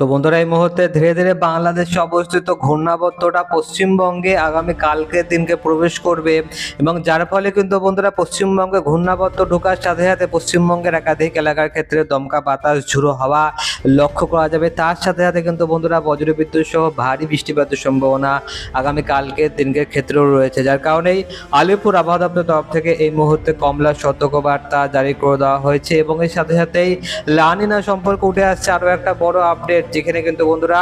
তো বন্ধুরা, এই মুহূর্তে ধীরে ধীরে বাংলাদেশে অবস্থিত ঘূর্ণাবর্তটা পশ্চিমবঙ্গে আগামী কালকের দিনকে প্রবেশ করবে এবং যার ফলে কিন্তু বন্ধুরা, পশ্চিমবঙ্গে ঘূর্ণাবর্ত ঢোকার সাথে সাথে পশ্চিমবঙ্গের একাধিক এলাকার ক্ষেত্রে দমকা বাতাস ঝুড়ো হাওয়া লক্ষ্য করা যাবে। তার সাথে সাথে কিন্তু বন্ধুরা বজ্রবিদ্যুৎ সহ ভারী বৃষ্টিপাতের সম্ভাবনা আগামী কালকের দিনকের ক্ষেত্রেও রয়েছে, যার কারণেই আলিপুর আবহাওয়া দপ্তর তরফ থেকে এই মুহূর্তে কমলা সতর্কবার্তা জারি করে দেওয়া হয়েছে এবং এর সাথে সাথেই লানিনা সম্পর্কে উঠে আসছে আরও একটা বড় আপডেট। যেখানে কিন্তু বন্ধুরা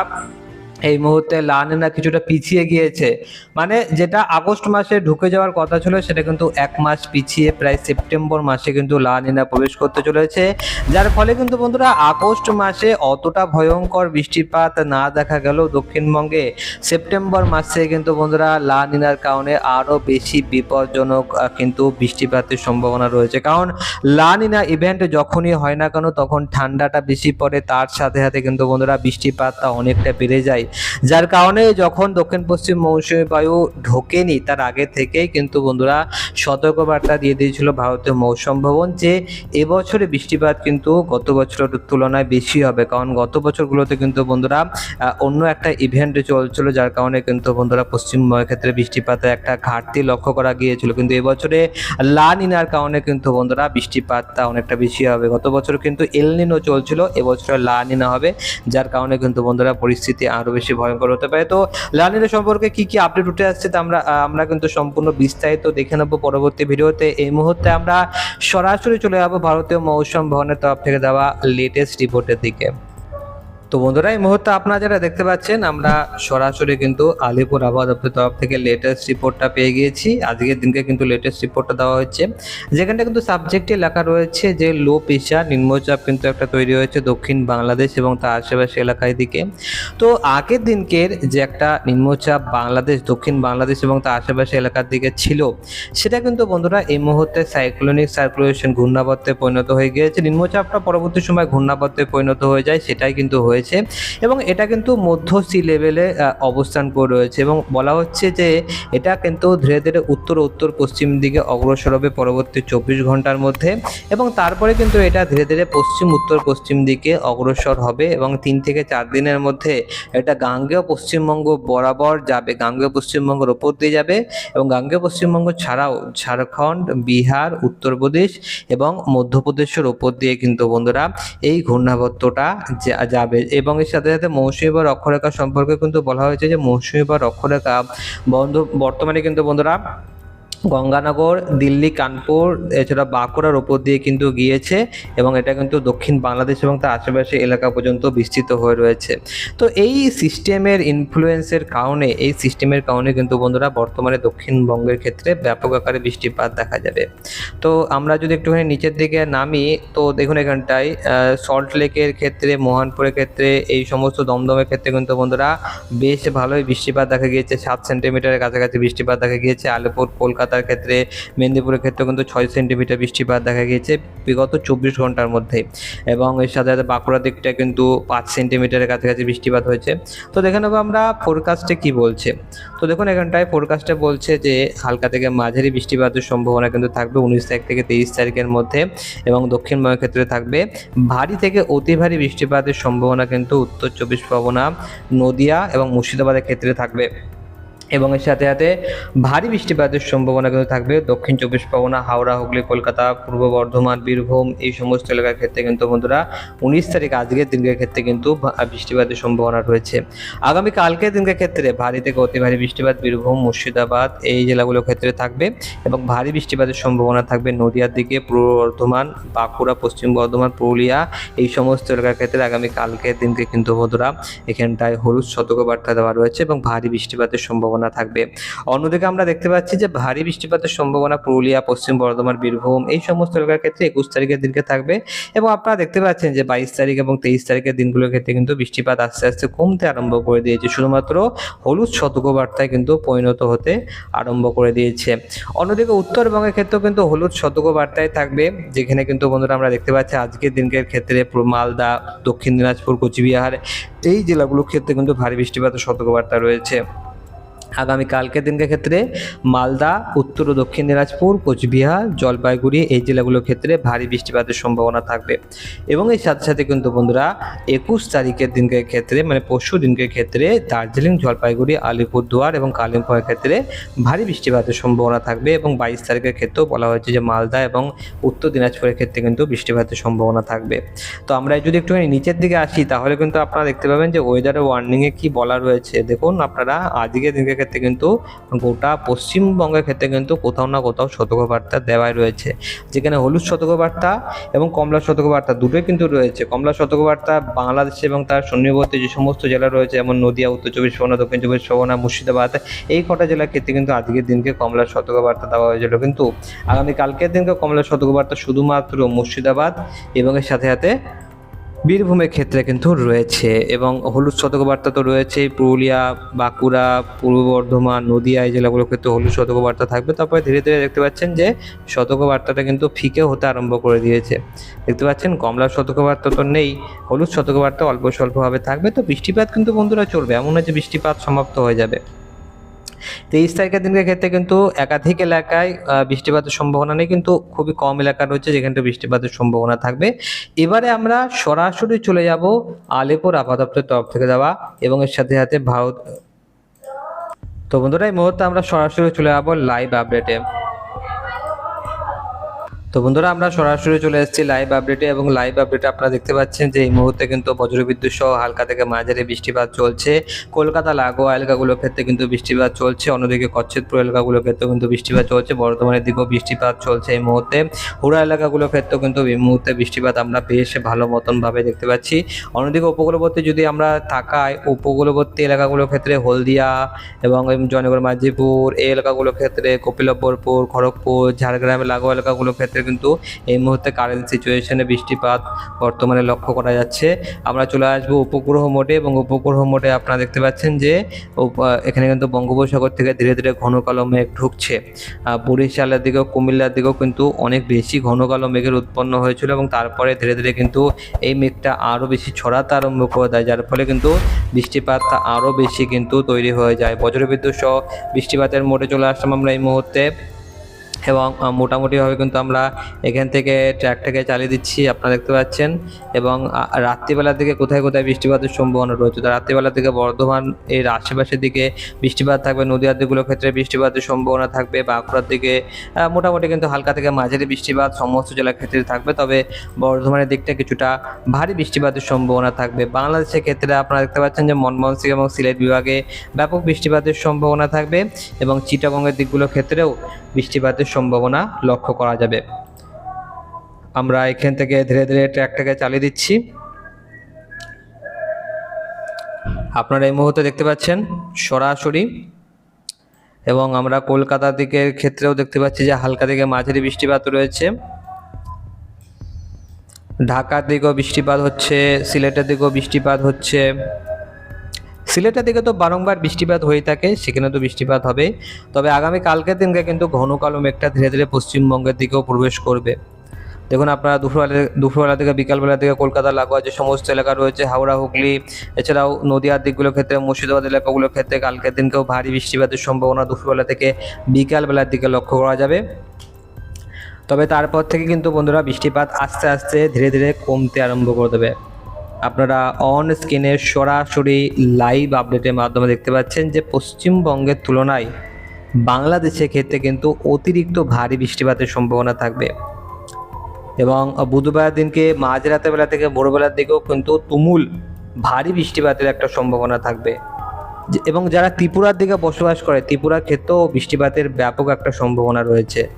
এই মুহূর্তে লানিনা কিছুটা পিছিয়ে গিয়েছে। মানে যেটা আগস্ট মাসে ঢুকে যাওয়ার কথা ছিল, সেটা কিন্তু এক মাস পিছিয়ে প্রায় সেপ্টেম্বর মাসে কিন্তু লানিনা প্রবেশ করতে চলেছে। যার ফলে কিন্তু বন্ধুরা, আগস্ট মাসে অতটা ভয়ঙ্কর বৃষ্টিপাত না দেখা গেল দক্ষিণবঙ্গে সেপ্টেম্বর মাসে কিন্তু বন্ধুরা, লানিনার কারণে আরও বেশি বিপজ্জনক কিন্তু বৃষ্টিপাতের সম্ভাবনা রয়েছে। কারণ লানিনা ইভেন্ট যখনই হয় না কেন, তখন ঠান্ডাটা বেশি পড়ে, তার সাথে সাথে কিন্তু বন্ধুরা বৃষ্টিপাতটা অনেকটা বেড়ে যায়। যার কারণে যখন দক্ষিণ পশ্চিম মৌসুমী বায়ু ঢোকেনি, তার আগে থেকেই কিন্তু বন্ধুরা সতর্কবার্তা দিয়ে দিয়েছিল ভারতীয় মৌসুম ভবন যে এবছরে বৃষ্টিপাত কিন্তু গত বছরের তুলনায় বেশি হবে। কারণ গত বছরগুলোতে কিন্তু বন্ধুরা অন্য একটা ইভেন্ট চলছিল, যার কারণে কিন্তু বন্ধুরা পশ্চিমবঙ্গের ক্ষেত্রে বৃষ্টিপাতের একটা ঘাটতি লক্ষ্য করা গিয়েছিল। কিন্তু এবছরে লা নিনার কারণে কিন্তু বন্ধুরা বৃষ্টিপাতটা অনেকটা বেশি হবে। গত বছর কিন্তু এলনিনো চলছিল, এবছরে লা নিনা হবে, যার কারণে কিন্তু বন্ধুরা পরিস্থিতি আরও বেশি ভয়ঙ্কর হতে পারে। তো লানিনা সম্পর্কে কি কি আপডেট উঠে আসছে তা আমরা আমরা কিন্তু সম্পূর্ণ বিস্তারিত দেখে নেব পরবর্তী ভিডিওতে। এই মুহূর্তে আমরা সরাসরি চলে যাব ভারতীয় মৌসুম ভবনের তরফ থেকে দেওয়া লেটেস্ট রিপোর্টের দিকে। তো বন্ধুরা, এই মুহূর্তে আপনারা যারা দেখতে পাচ্ছেন, আমরা সরাসরি কিন্তু আলিপুর আবহাওয়া দপ্তর তরফ থেকে লেটেস্ট রিপোর্টটা পেয়ে গিয়েছি। আজকের দিনকে কিন্তু লেটেস্ট রিপোর্টটা দেওয়া হচ্ছে যেখানটা কিন্তু সাবজেক্টে লেখা রয়েছে যে লো প্রেশার নিম্নচাপ কিন্তু একটা তৈরি হয়েছে দক্ষিণ বাংলাদেশ এবং তার আশেপাশে এলাকায় দিকে। তো আগের দিনকের যে একটা নিম্নচাপ বাংলাদেশ, দক্ষিণ বাংলাদেশ এবং তার আশেপাশে এলাকার দিকে ছিল, সেটা কিন্তু বন্ধুরা এই মুহূর্তে সাইক্লোনিক সার্কুলেশন ঘূর্ণাবর্তে পরিণত হয়ে গিয়েছে। নিম্নচাপটা পরবর্তী সময় ঘূর্ণাবর্তে পরিণত হয়ে যায়, সেটাই কিন্তু হয়েছে এবং এটা কিন্তু মধ্য সি লেভেলে অবস্থান করে রয়েছে এবং বলা হচ্ছে যে এটা কিন্তু ধীরে ধীরে উত্তর উত্তর পশ্চিম দিকে অগ্রসর হবে পরবর্তী চব্বিশ ঘণ্টার মধ্যে এবং তারপরে কিন্তু এটা ধীরে ধীরে পশ্চিম, উত্তর পশ্চিম দিকে অগ্রসর হবে এবং তিন থেকে চার দিনের মধ্যে এটা গাঙ্গেয় পশ্চিমবঙ্গ বরাবর যাবে, গাঙ্গেয় পশ্চিমবঙ্গের ওপর দিয়ে যাবে এবং গাঙ্গেয় পশ্চিমবঙ্গ ছাড়াও ঝাড়খণ্ড, বিহার, উত্তরপ্রদেশ এবং মধ্যপ্রদেশের ওপর দিয়ে কিন্তু বন্ধুরা এই ঘূর্ণাবর্তটা যাবে এবং এর সাথে সাথে মৌসুমী বা রক্ষরেখা সম্পর্কে কিন্তু বলা হয়েছে যে মৌসুমী বা রক্ষরেখা বন্ধু, বর্তমানে কিন্তু বন্ধুরা গঙ্গানগর, দিল্লি, কানপুর, এছাড়া বাঁকুড়ার ওপর দিয়ে কিন্তু গিয়েছে এবং এটা কিন্তু দক্ষিণ বাংলাদেশ এবং তার আশেপাশে এলাকা পর্যন্ত বিস্তৃত হয়ে রয়েছে। তো এই সিস্টেমের ইনফ্লুয়েন্সের কারণে, এই সিস্টেমের কারণে কিন্তু বন্ধুরা বর্তমানে দক্ষিণবঙ্গের ক্ষেত্রে ব্যাপক আকারে বৃষ্টিপাত দেখা যাবে। তো আমরা যদি একটুখানি নিচের দিকে নামি, তো দেখুন এখানটায় সল্ট লেকের ক্ষেত্রে, মোহনপুরের ক্ষেত্রে, এই সমস্ত দমদমের ক্ষেত্রে কিন্তু বন্ধুরা বেশ ভালোই বৃষ্টিপাত দেখা গিয়েছে। সাত সেন্টিমিটারের কাছাকাছি বৃষ্টিপাত দেখা গিয়েছে। আলিপুর কলকাতার ক্ষেত্রে, মেদিনীপুরের ক্ষেত্রে কিন্তু ছয় সেন্টিমিটার বৃষ্টিপাত দেখা গিয়েছে বিগত চব্বিশ ঘণ্টার মধ্যে। এবং এর সাথে সাথে বাঁকুড়ার দিকটা কিন্তু পাঁচ সেন্টিমিটারের কাছাকাছি বৃষ্টিপাত হয়েছে। তো দেখে নেব আমরা ফোরকাস্টে কি বলছে। তো দেখুন, এখানটায় ফোরকাস্টে বলছে যে হালকা থেকে মাঝারি বৃষ্টিপাতের সম্ভাবনা কিন্তু থাকবে উনিশ তারিখ থেকে তেইশ তারিখের মধ্যে এবং দক্ষিণবঙ্গের ক্ষেত্রে থাকবে ভারী থেকে অতি ভারী বৃষ্টিপাতের সম্ভাবনা কিন্তু উত্তর চব্বিশ পরগনা, নদিয়া এবং মুর্শিদাবাদের ক্ষেত্রে থাকবে। এবং এর সাথে সাথে ভারী বৃষ্টিপাতের সম্ভাবনা কিন্তু থাকবে। দক্ষিণ চব্বিশ পরগনা, হাওড়া, হুগলি, কলকাতা, পূর্ব বর্ধমান, বীরভূম এই সমস্ত এলাকার ক্ষেত্রে কিন্তু বন্ধুরা উনিশ তারিখ আজকের দিনকের ক্ষেত্রে কিন্তু বৃষ্টিপাতের সম্ভাবনা রয়েছে। আগামী কালকের দিনকের ক্ষেত্রে ভারী থেকে অতি ভারী বৃষ্টিপাত বীরভূম, মুর্শিদাবাদ এই জেলাগুলোর ক্ষেত্রে থাকবে এবং ভারী বৃষ্টিপাতের সম্ভাবনা থাকবে নদিয়ার দিকে, পূর্ব বর্ধমান, বাঁকুড়া, পশ্চিম বর্ধমান, পুরুলিয়া এই সমস্ত এলাকার ক্ষেত্রে আগামী কালকের দিনকে কিন্তু বন্ধুরা এখানটায় হলুদ সতর্কবার্তা দেওয়া রয়েছে এবং ভারী বৃষ্টিপাতের সম্ভাবনা থাকবে। অন্যদিকে আমরা দেখতে পাচ্ছি যে ভারী বৃষ্টিপাতের সম্ভাবনা পুরুলিয়া, পশ্চিম বর্ধমান, বীরভূম এই সমস্ত এলাকার ক্ষেত্রে একুশ তারিখের দিনকে থাকবে এবং আপনারা দেখতে পাচ্ছেন যে বাইশ তারিখ এবং তেইশ তারিখের দিনগুলোর ক্ষেত্রে কিন্তু বৃষ্টিপাত আস্তে আস্তে কমতে আরম্ভ করে দিয়েছে। শুধুমাত্র হলুদ সতর্কবার্তায় কিন্তু পরিণত হতে আরম্ভ করে দিয়েছে। অন্যদিকে উত্তরবঙ্গের ক্ষেত্রেও কিন্তু হলুদ সতর্কবার্তায় থাকবে, যেখানে কিন্তু বন্ধুরা আমরা দেখতে পাচ্ছি আজকের দিনকের ক্ষেত্রে মালদা, দক্ষিণ দিনাজপুর, কোচবিহার এই জেলাগুলোর ক্ষেত্রে কিন্তু ভারী বৃষ্টিপাতের সতর্কবার্তা রয়েছে। আগামী কালকের দিনকে ক্ষেত্রে মালদা, উত্তর ও দক্ষিণ দিনাজপুর, কোচবিহার, জলপাইগুড়ি এই জেলাগুলোর ক্ষেত্রে ভারী বৃষ্টিপাতের সম্ভাবনা থাকবে। এবং এর সাথে সাথে কিন্তু বন্ধুরা, একুশ তারিখের দিনকে ক্ষেত্রে মানে পরশু দিনকে ক্ষেত্রে দার্জিলিং, জলপাইগুড়ি, আলিপুরদুয়ার এবং কালিম্পংয়ের ক্ষেত্রে ভারী বৃষ্টিপাতের সম্ভাবনা থাকবে এবং বাইশ তারিখের ক্ষেত্রেও বলা হয়েছে যে মালদা এবং উত্তর দিনাজপুরের ক্ষেত্রে কিন্তু বৃষ্টিপাতের সম্ভাবনা থাকবে। তো আমরা যদি একটুখানি নিচের দিকে আসি, তাহলে কিন্তু আপনারা দেখতে পাবেন যে ওয়েদারের ওয়ার্নিংয়ে কি বলা রয়েছে। দেখুন, আপনারা আজকের দিনকে ক্ষেত্রে কিন্তু গোটা পশ্চিমবঙ্গের ক্ষেত্রে কিন্তু কোথাও না কোথাও সতর্কবার্তা দেওয়াই রয়েছে। যেখানে হলুদ সতর্কবার্তা এবং কমলা সতর্কবার্তা দুটোই কিন্তু রয়েছে। কমলা সতর্কবার্তা বাংলাদেশে এবং তার সন্নিবর্তী যে সমস্ত জেলা রয়েছে, যেমন নদিয়া, উত্তর চব্বিশ পরগনা, দক্ষিণ চব্বিশ পরগনা, মুর্শিদাবাদ, এই কটা জেলার ক্ষেত্রে কিন্তু আজকের দিনকে কমলা সতর্কবার্তা দেওয়া হয়েছিল। কিন্তু আগামী কালকের দিনকে কমলা সতর্কবার্তা শুধুমাত্র মুর্শিদাবাদ এবং এর সাথে সাথে বীরভূমের ক্ষেত্রে কিন্তু রয়েছে এবং হলুদ সতর্কবার্তা তো রয়েছে পুরুলিয়া, বাঁকুড়া, পূর্ব বর্ধমান, নদিয়া এই জেলাগুলোর ক্ষেত্রে হলুদ সতর্কবার্তা থাকবে। তারপরে ধীরে ধীরে দেখতে পাচ্ছেন যে সতর্কবার্তাটা কিন্তু ফিকে হতে আরম্ভ করে দিয়েছে। দেখতে পাচ্ছেন কমলা সতর্কবার্তা তো নেই, হলুদ সতর্কবার্তা অল্প স্বল্পভাবে থাকবে। তো বৃষ্টিপাত কিন্তু বন্ধুরা চলবে, এমন যে বৃষ্টিপাত সমাপ্ত হয়ে যাবে। তেইশ তারিখের দিনের ক্ষেত্রে কিন্তু একাধিক এলাকায় বৃষ্টিপাতের সম্ভাবনা নেই, কিন্তু খুবই কম এলাকা রয়েছে যেখানে বৃষ্টিপাতের সম্ভাবনা থাকবে। এবারে আমরা সরাসরি চলে যাব আলিপুর আপাতপ্তের তরফ থেকে যাওয়া এবং এর সাথে সাথে ভারত তো বন্ধুরা, এই মুহূর্তে আমরা সরাসরি চলে যাব লাইভ আপডেটে তো বন্ধুরা, আমরা সরাসরি চলে এসেছি লাইভ আপডেটে এবং লাইভ আপডেটে আপনারা দেখতে পাচ্ছেন যে এই মুহূর্তে কিন্তু বজ্রবিদ্যুৎ সহ হালকা থেকে মাঝারি বৃষ্টিপাত চলছে। কলকাতা, লাগোয়া এলাকাগুলোর ক্ষেত্রে কিন্তু বৃষ্টিপাত চলছে। অন্যদিকে কচ্ছেদপুর এলাকাগুলোর ক্ষেত্রেও কিন্তু বৃষ্টিপাত চলছে। বর্ধমানের দিকেও বৃষ্টিপাত চলছে এই মুহূর্তে। হুড়া এলাকাগুলোর ক্ষেত্রেও কিন্তু এই মুহূর্তে বৃষ্টিপাত আমরা বেশ ভালো মতনভাবে দেখতে পাচ্ছি। অন্যদিকে উপকূলবর্তী যদি আমরা তাকাই উপকূলবর্তী এলাকাগুলোর ক্ষেত্রে হলদিয়া এবং জয়নগর, মাঝিপুর, এই এলাকাগুলোর ক্ষেত্রে কপিলব্বরপুর খড়গপুর, ঝাড়গ্রাম, লাগোয়া এলাকাগুলোর ক্ষেত্রে কিন্তু এই মুহূর্তে কারেন্ট সিচুয়েশনে বৃষ্টিপাত বর্তমানে লক্ষ্য করা যাচ্ছে। আমরা চলে আসব উপগ্রহ মোডে এবং উপগ্রহ মোডে আপনারা দেখতে পাচ্ছেন যে এখানে কিন্তু বঙ্গোপসাগর থেকে ধীরে ধীরে ঘন কালো মেঘ ঢুকছে। বরিশালের দিকেও, কুমিল্লার দিকেও কিন্তু অনেক বেশি ঘন কালো মেঘের উৎপন্ন হয়েছিল এবং তারপরে ধীরে ধীরে কিন্তু এই মেঘটা আরও বেশি ছড়াতে আরম্ভ করে দেয়, যার ফলে কিন্তু বৃষ্টিপাত আরও বেশি কিন্তু তৈরি হয়ে যায়। বজ্রবিদ্যুৎ সহ বৃষ্টিপাতের মোডে চলে আসলাম আমরা এই মুহূর্তে। এবং মোটামুটিভাবে কিন্তু আমরা এখান থেকে ট্র্যাকটাকে চালিয়ে দিচ্ছি, আপনারা দেখতে পাচ্ছেন। এবং রাত্রিবেলার দিকে কোথায় কোথায় বৃষ্টিপাতের সম্ভাবনা রয়েছে? তো রাত্রিবেলার দিকে বর্ধমান, এর আশেপাশের দিকে বৃষ্টিপাত থাকবে, নদীয়ার দিকগুলোর ক্ষেত্রে বৃষ্টিপাতের সম্ভাবনা থাকবে, বাঁকুড়ার দিকে মোটামুটি কিন্তু হালকা থেকে মাঝারি বৃষ্টিপাত সমস্ত জেলার ক্ষেত্রে থাকবে। তবে বর্ধমানের দিকটা কিছুটা ভারী বৃষ্টিপাতের সম্ভাবনা থাকবে। বাংলাদেশের ক্ষেত্রে আপনারা দেখতে পাচ্ছেন যে মনমোহন সিং এবং সিলেট বিভাগে ব্যাপক বৃষ্টিপাতের সম্ভাবনা থাকবে এবং চিটাগংয়ের দিকগুলোর ক্ষেত্রেও বৃষ্টিপাতের সম্ভাবনা লক্ষ্য করা যাবে। আমরা এখান থেকে ধীরে ধীরে ট্র্যাকটাকে চালিয়ে দিচ্ছি। আপনারা এই মুহূর্তে দেখতে পাচ্ছেন সরাসরি এবং আমরা কলকাতার দিকের ক্ষেত্রেও দেখতে পাচ্ছি যে হালকা থেকে মাঝারি বৃষ্টিপাত রয়েছে। ঢাকার দিকেও বৃষ্টিপাত হচ্ছে, সিলেটের দিকেও বৃষ্টিপাত হচ্ছে। সিলেটের দিকে তো বারংবার বৃষ্টিপাত হয়ে থাকে সেখানে তো বৃষ্টিপাত হবে। তবে আগামী কালকের দিনকে কিন্তু ঘন কালো মেঘটা ধীরে ধীরে পশ্চিমবঙ্গের দিকেও প্রবেশ করবে। দেখুন আপনারা দুপুরবেলা দুপুরবেলা থেকে, বিকালবেলা থেকে কলকাতা লাগোয়া যে সমস্ত এলাকা রয়েছে, হাওড়া, হুগলি, এছাড়াও নদীয়ার দিকগুলোর ক্ষেত্রে, মুর্শিদাবাদ এলাকাগুলোর ক্ষেত্রে কালকের দিনকেও ভারী বৃষ্টিপাতের সম্ভাবনা দুপুরবেলা থেকে বিকালবেলার দিকে লক্ষ্য করা যাবে। তবে তারপর থেকে কিন্তু বন্ধুরা বৃষ্টিপাত আস্তে আস্তে ধীরে ধীরে কমতে আরম্ভ করে দেবে। আপনারা অন স্ক্রিনে সরাসরি লাইভ আপডেটের মাধ্যমে দেখতে পাচ্ছেন যে পশ্চিমবঙ্গের তুলনায় বাংলাদেশের ক্ষেত্রে কিন্তু অতিরিক্ত ভারী বৃষ্টিপাতের সম্ভাবনা থাকবে। এবং বুধবার দিনকে মাঝরাতের বেলা থেকে ভোরবেলার দিকেও কিন্তু তুমুল ভারী বৃষ্টিপাতের একটা সম্ভাবনা থাকবে। এবং যারা ত্রিপুরার দিকে বসবাস করে, ত্রিপুরার ক্ষেত্রেও বৃষ্টিপাতের ব্যাপক একটা সম্ভাবনা রয়েছে।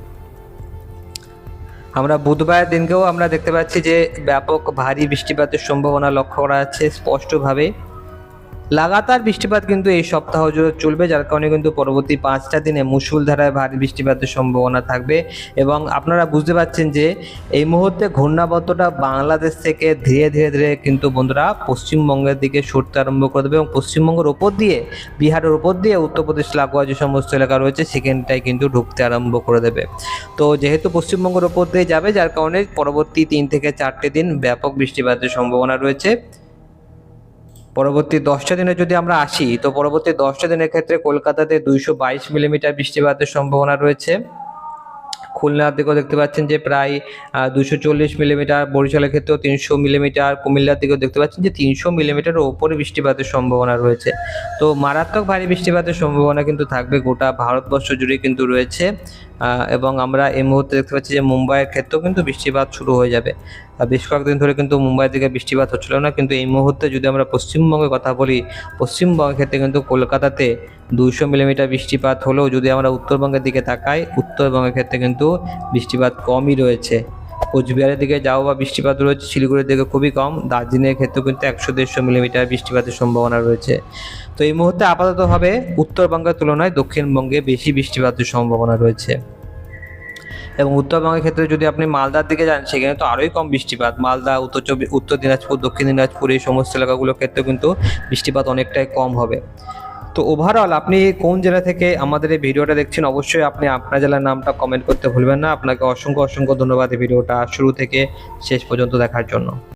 আমরা বুধবার দিনকেও আমরা দেখতে পাচ্ছি যে ব্যাপক ভারী বৃষ্টিপাতের সম্ভাবনা লক্ষ্য করা যাচ্ছে স্পষ্টভাবে। লাগাতার বৃষ্টিপাত কিন্তু এই সপ্তাহ জুড়ে চলবে, যার কারণে কিন্তু পরবর্তী পাঁচটা দিনে মুসুলধারায় ভারী বৃষ্টিপাতের সম্ভাবনা থাকবে। এবং আপনারা বুঝতে পারছেন যে এই মুহূর্তে ঘূর্ণাবর্তটা বাংলাদেশ থেকে ধীরে ধীরে ধীরে কিন্তু বন্ধুরা পশ্চিমবঙ্গের দিকে সরতে আরম্ভ করে দেবে এবং পশ্চিমবঙ্গের ওপর দিয়ে, বিহারের ওপর দিয়ে উত্তরপ্রদেশ লাগোয়া যে সমস্ত এলাকা রয়েছে, সেখানটায় কিন্তু ঢুকতে আরম্ভ করে দেবে। তো যেহেতু পশ্চিমবঙ্গের ওপর দিয়ে যাবে, যার কারণে পরবর্তী তিন থেকে চারটে দিন ব্যাপক বৃষ্টিপাতের সম্ভাবনা রয়েছে। পরবর্তী দশটা দিনে যদি আমরা আসি, তো পরবর্তী দশটা দিনের ক্ষেত্রে কলকাতাতে দুইশো বাইশ মিলিমিটার বৃষ্টিপাতের সম্ভাবনা রয়েছে। খুলনার দিকেও দেখতে পাচ্ছেন যে প্রায় দুশো চল্লিশ মিলিমিটার, বরিশালের ক্ষেত্রেও তিনশো মিলিমিটার, কুমিল্লার দিকেও দেখতে পাচ্ছেন যে তিনশো মিলিমিটারের ওপরে বৃষ্টিপাতের সম্ভাবনা রয়েছে। তো মারাত্মক ভারী বৃষ্টিপাতের সম্ভাবনা কিন্তু থাকবে গোটা ভারতবর্ষ জুড়ে কিন্তু রয়েছে। এবং আমরা এই মুহূর্তে দেখতে পাচ্ছি যে মুম্বাইয়ের ক্ষেত্রেও কিন্তু বৃষ্টিপাত শুরু হয়ে যাবে। বেশ কয়েকদিন ধরে কিন্তু মুম্বাইয়ের দিকে বৃষ্টিপাত হচ্ছিল না, কিন্তু এই মুহূর্তে যদি আমরা পশ্চিমবঙ্গের কথা বলি, পশ্চিমবঙ্গের ক্ষেত্রে কিন্তু কলকাতাতে দুইশো মিলিমিটার বৃষ্টিপাত হলেও যদি আমরা উত্তরবঙ্গের দিকে তাকাই, উত্তরবঙ্গের ক্ষেত্রে কিন্তু বৃষ্টিপাত কমই রয়েছে। কোচবিহারের দিকে যাও বা বৃষ্টিপাত রয়েছে, শিলিগুড়ির দিকে খুবই কম। দার্জিলিংয়ের ক্ষেত্রেও কিন্তু একশো দেড়শো মিলিমিটার বৃষ্টিপাতের সম্ভাবনা রয়েছে। তো এই মুহূর্তে আপাতত হবে উত্তরবঙ্গের তুলনায় দক্ষিণবঙ্গে বেশি বৃষ্টিপাতের সম্ভাবনা রয়েছে। এবং উত্তরবঙ্গের ক্ষেত্রে যদি আপনি মালদার দিকে যান, সেখানে তো আরোই কম বৃষ্টিপাত। মালদা, উত্তর চব্বিশ, উত্তর দিনাজপুর, দক্ষিণ দিনাজপুর এই সমস্ত এলাকাগুলোর ক্ষেত্রে কিন্তু বৃষ্টিপাত অনেকটাই কম হবে। তো ওভারঅল আপনি কোন জেলা থেকে আমাদের এই ভিডিওটা দেখছেন, অবশ্যই আপনি আপনার জেলার নামটা কমেন্ট করতে ভুলবেন না। আপনাকে অসংখ্য অসংখ্য ধন্যবাদ এই ভিডিওটা শুরু থেকে শেষ পর্যন্ত দেখার জন্য।